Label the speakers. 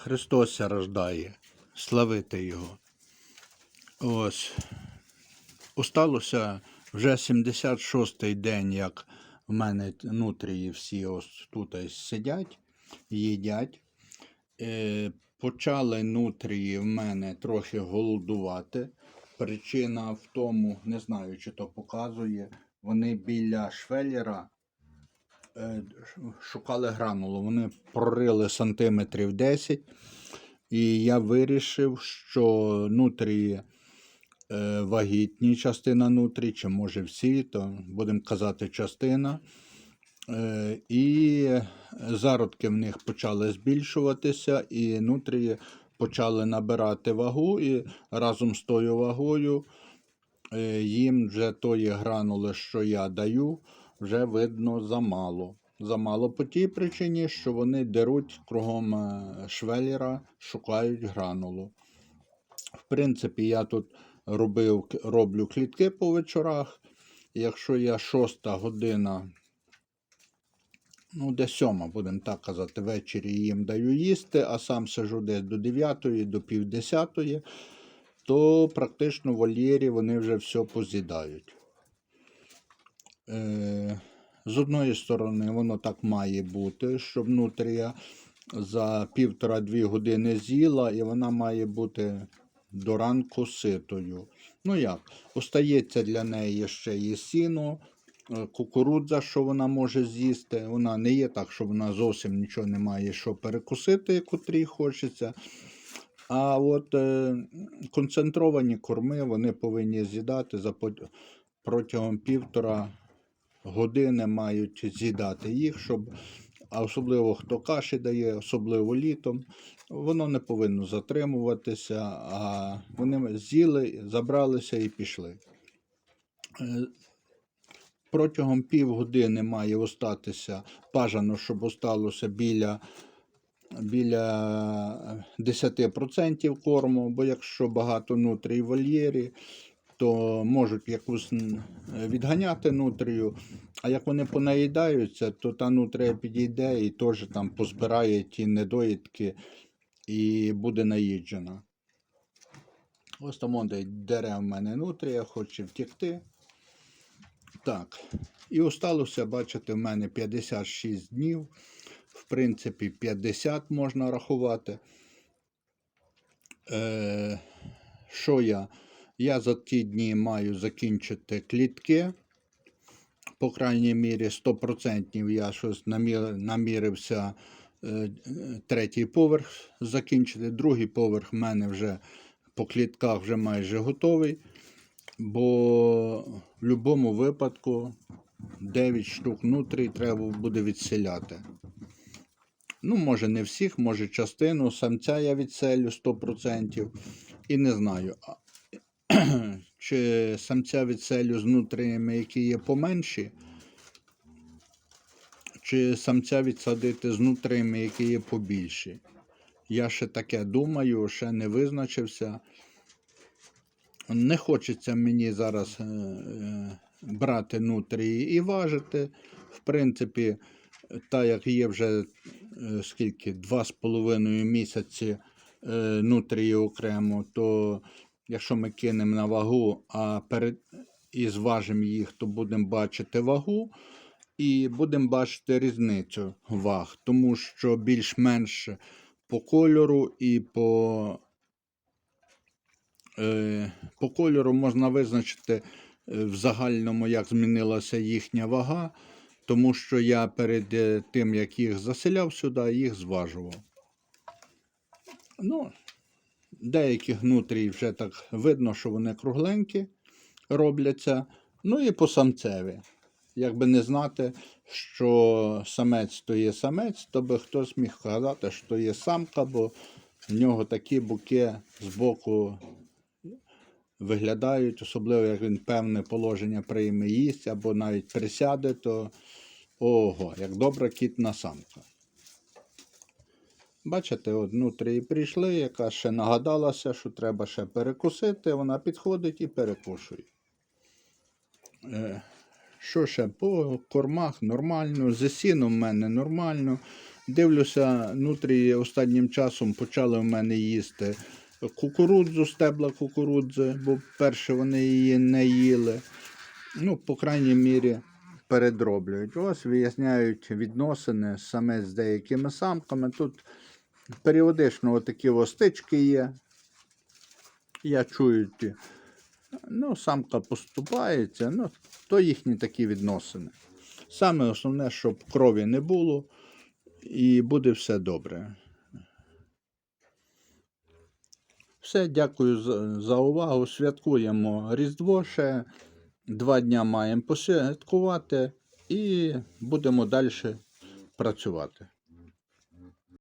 Speaker 1: Христос рождає, славити Його. Ось. Осталося вже 76-й день, як в мене нутрії всі ось тут сидять, їдять. Е, почали нутрії в мене трохи голодувати. Причина в тому, не знаю, чи то показує, вони біля швеллера шукали гранулу. Вони прорили сантиметрів 10. І я вирішив, що нутрії е, вагітні, частина нутрій, чи може всі, то будемо казати частина. Е, і зародки в них почали збільшуватися, і нутрії почали набирати вагу, і разом з тою вагою е, їм вже тої гранули, що я даю, вже видно замало. Замало по тій причині, що вони деруть кругом е, швеллера, шукають гранулу. В принципі, я тут робив, роблю клітки по вечорах. Якщо я шоста година, ну, десь сьома, будемо так казати, ввечері їм даю їсти, а сам сижу десь до 9, до півдесятої, то практично в вольєрі вони вже все поз'їдають. Е, з одної сторони, воно так має бути, щоб нутрія за півтора-дві години з'їла, і вона має бути до ранку ситою. Ну як, остається для неї ще і сіно, е, кукурудза, що вона може з'їсти. Вона не є так, що вона зовсім нічого не має що перекусити, котрій хочеться. А от е, концентровані корми вони повинні з'їдати за протягом півтора години мають з'їдати їх, щоб, а особливо хто каші дає, особливо літом, воно не повинно затримуватися, а вони з'їли, забралися і пішли. Е, Протягом півгодини має остатися, бажано, щоб осталося біля, біля 10% корму, бо якщо багато нутрій в вольєрі, то можуть якусь відганяти нутрію, а як вони понаїдаються, то та нутрія підійде і теж там позбирає ті недоїдки і буде наїджена. Ось там он де дере в мене нутрія, хоче втікти. Так. І осталося, бачите, в мене 56 днів. В принципі, 50 можна рахувати. Е, що я? Я за ті дні маю закінчити клітки. По крайній мірі, 100% я щось намі- намірився е, третій поверх закінчити. Другий поверх в мене вже по клітках вже майже готовий. Бо в будь-якому випадку 9 штук внутрі треба буде відселяти. Ну, може, не всіх, може частину. Самця я відселю 100%. І не знаю, чи самця відселю з нутріями, які є поменші, чи самця відсадити з нутріями, які є побільші. Я ще таке думаю, ще не визначився. Не хочеться мені зараз е, е, брати нутрії і важити. В принципі, так як є вже е, скільки, два з половиною місяці е, нутрії окремо, то якщо ми кинемо на вагу, а перед і зважимо їх, то будемо бачити вагу і будемо бачити різницю ваг, тому що більш-менш по кольору і по Е, По кольору можна визначити е, в загальному, як змінилася їхня вага, тому що я перед е, тим, як їх заселяв сюди, їх зважував. Ну, деякі внутрі вже так видно, що вони кругленькі робляться. Ну і по самцеві. Якби не знати, що самець то є самець, то би хтось міг казати, що є самка, бо в нього такі буки з боку виглядають, особливо як він певне положення прийме їсть або навіть присяде, то ого, як добра кітна самка. Бачите, от внутрі прийшли, яка ще нагадалася, що треба ще перекусити, вона підходить і перекушує. Е, Що ще по кормах нормально, з сіном в мене нормально. Дивлюся, нутрії останнім часом почали в мене їсти кукурудзу, стебла кукурудзи, бо перше вони її не їли. Ну, по крайній мірі, передроблюють. Ось виясняють відносини саме з деякими самками. Тут періодично такі стички є. Я чую, ну, самка поступається, ну, то їхні такі відносини. Саме основне, щоб крові не було, і буде все добре. Все, дякую за увагу. Святкуємо Різдво ще. Два дня маємо посвяткувати і будемо далі працювати.